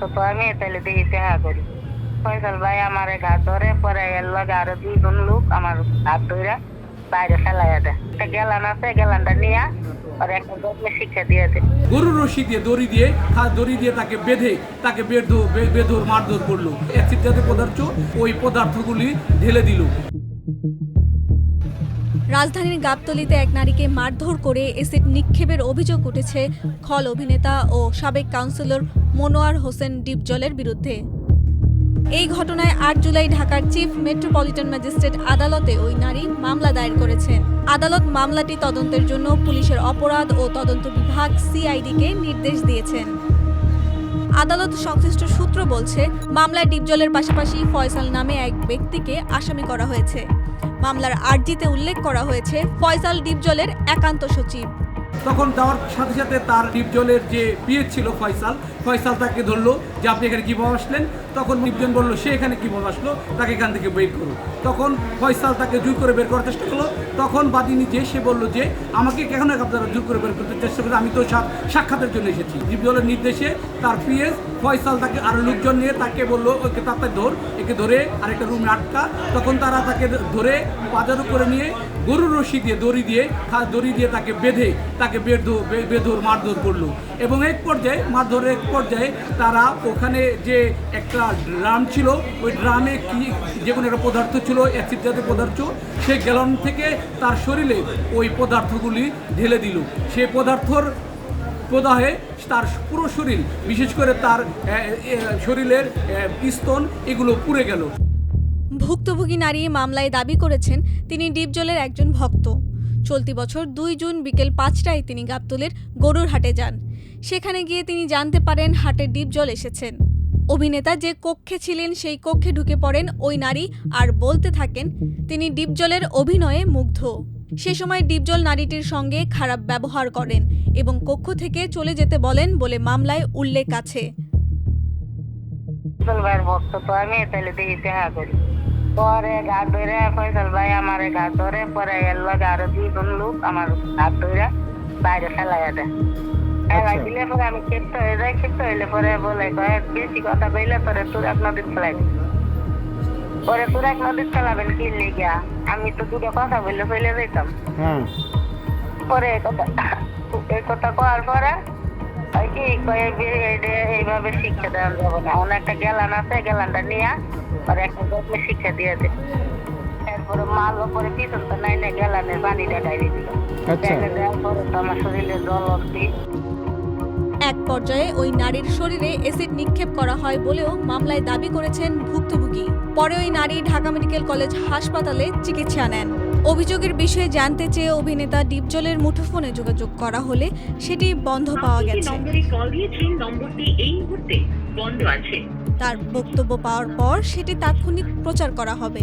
তো আমি তাহলে দেখি দেখা করি। ফয়সাল ভাই, আমার ঘাট ধরে পরে এর লগে আরও দুইজন লোক আমার হাত ধরে বাইরে ফেলাইয়া দেয়। একটা গেলান আছে, গেলানটা নিয়ে আর একটা গল্পে শিক্ষা দিয়ে দেয় গরুর রশি দিয়ে, দড়ি দিয়ে খা- দড়ি দিয়ে তাকে বেঁধে, তাকে বেধো বেধোর মারধর করল। অ্যাসিড জাতীয় পদার্থ, ওই পদার্থগুলি ঢেলে দিল। রাজধানীর গাবতলীতে এক নারীকে মারধর করে এসিড নিক্ষেপের অভিযোগ উঠেছে খল অভিনেতা ও সাবেক কাউন্সিলর মনোয়ার হোসেন ডিপজলের বিরুদ্ধে। এই ঘটনায় আট জুলাই ঢাকার চিফ মেট্রোপলিটন ম্যাজিস্ট্রেট আদালতে ওই নারী মামলা দায়ের করেছেন। আদালত মামলাটি তদন্তের জন্য পুলিশের অপরাধ ও তদন্ত বিভাগ সিআইডিকে নির্দেশ দিয়েছেন। আদালত সংশ্লিষ্ট সূত্র বলছে, মামলায় ডিপজলের পাশাপাশি ফয়সাল নামে এক ব্যক্তিকে আসামি করা হয়েছে। মামলার আর্জিতে উল্লেখ করা হয়েছে, ফয়সাল ডিপজলের একান্ত সচিব। তখন যাওয়ার সাথে সাথে তার ডিপজলের যে বিয়ে ছিল ফয়সাল ফয়সাল তাকে ধরলো যে আপনি এখানে কীভাবে আসলেন? তখন নিপজন বলল, সে এখানে কীভাবে আসলো? তাকে এখান থেকে বের করো। তখন ফয়সাল তাকে জোর করে বের করার চেষ্টা করল। তখন বাদিনী যে, সে বলল যে, আমাকে কেন আপনারা জোর করে বের করতে চেষ্টা করে আমি তো সাক্ষাতের জন্য এসেছি। ডিপজলের নির্দেশে তার পিএস ফয়সাল তাকে আরও লোকজন নিয়ে তাকে বলল, ওকে তাড়াতাড়ি ধর, একে ধরে আরেকটা রুমে আটকা। তখন তারা তাকে ধরে বাজার করে নিয়ে গরুর রশি দিয়ে দড়ি দিয়ে দড়ি দিয়ে তাকে বেঁধে তাকে বেধো বে- বেধোর মারধর করল। এবং এক পর্যায়ে মারধরের এক পর্যায়ে তারা ওখানে যে একটা ড্রাম ছিল ওই ড্রামে কি যে কোনো একটা পদার্থ ছিল অ্যাসিড জাতীয় পদার্থ সে গ্যালন থেকে তার শরীরে ওই পদার্থগুলি ঢেলে দিল। সে পদার্থর প্রদাহে তার পুরো শরীর বিশেষ করে তার শরীরের এ, স্তন এগুলো পুড়ে গেল। ভুক্তভোগী নারী মামলায় দাবি করেছেন তিনি ডিপজলের একজন ভক্ত। চলতি বছর দুই জুন বিকেল পাঁচটায় তিনি গাবতলের গরুর হাটে যান। সেখানে গিয়ে তিনি জানতে পারেন হাটে ডিপ জল এসেছেন। অভিনেতা যে কক্ষে ছিলেন সেই কক্ষে ঢুকে পড়েন ওই নারী আর বলতে থাকেন, তিনি ডিপজলের অভিনয়ে মুগ্ধ। সে সময় ডিপজল নারীটির সঙ্গে খারাপ ব্যবহার করেন এবং কক্ষ থেকে চলে যেতে বলেন বলে মামলায় উল্লেখ আছে। পরে ঘাট ধরে ফয়সাল ভাই আমার ঘাট ধরে পরে এর লগে আরও দুইজন লোক আমার হাত ধরে বাইরে ফেলাইয়া দেয়। ফেলাই দিলে পরে আমি ক্ষিপ্ত হয়ে যাই ক্ষিপ্ত হইলে পরে বলে কয় বেশি কথা কইলে পরে তুরাক নদীর ফেলাই পরে তুরাক নদীর ফেলাবেন কি লিগা? আমি তো দুটো কথা বললে ফেলে যেতাম হ্যাঁ। পরে কথা এই কথা কওয়ার পরে ওই কি কয় এইভাবে শিক্ষা দেওয়া যাবে না। অনেক একটা গেলান আছে গেলানটা নিয়ে পরে একটা গল্পে শিক্ষা দিয়ে দে। এরপরে মাল ওপরে পিছন তো নাই না গেলানের পানিটা ডাইরে দিল। আচ্ছা। তো আমার শরীরে জল অব্দি এক পর্যায়ে ওই নারীর শরীরে অ্যাসিড নিক্ষেপ করা হয় বলেও মামলায় দাবি করেছেন ভুক্তভোগী। পরে ওই নারী ঢাকা মেডিকেল কলেজ হাসপাতালে চিকিৎসা নেন। অভিযোগের বিষয়ে জানতে চেয়ে অভিনেতা ডিপজলের মুঠোফোনে যোগাযোগ করা হলে সেটি বন্ধ পাওয়া গেছে। তার বক্তব্য পাওয়ার পর সেটি তাৎক্ষণিক প্রচার করা হবে।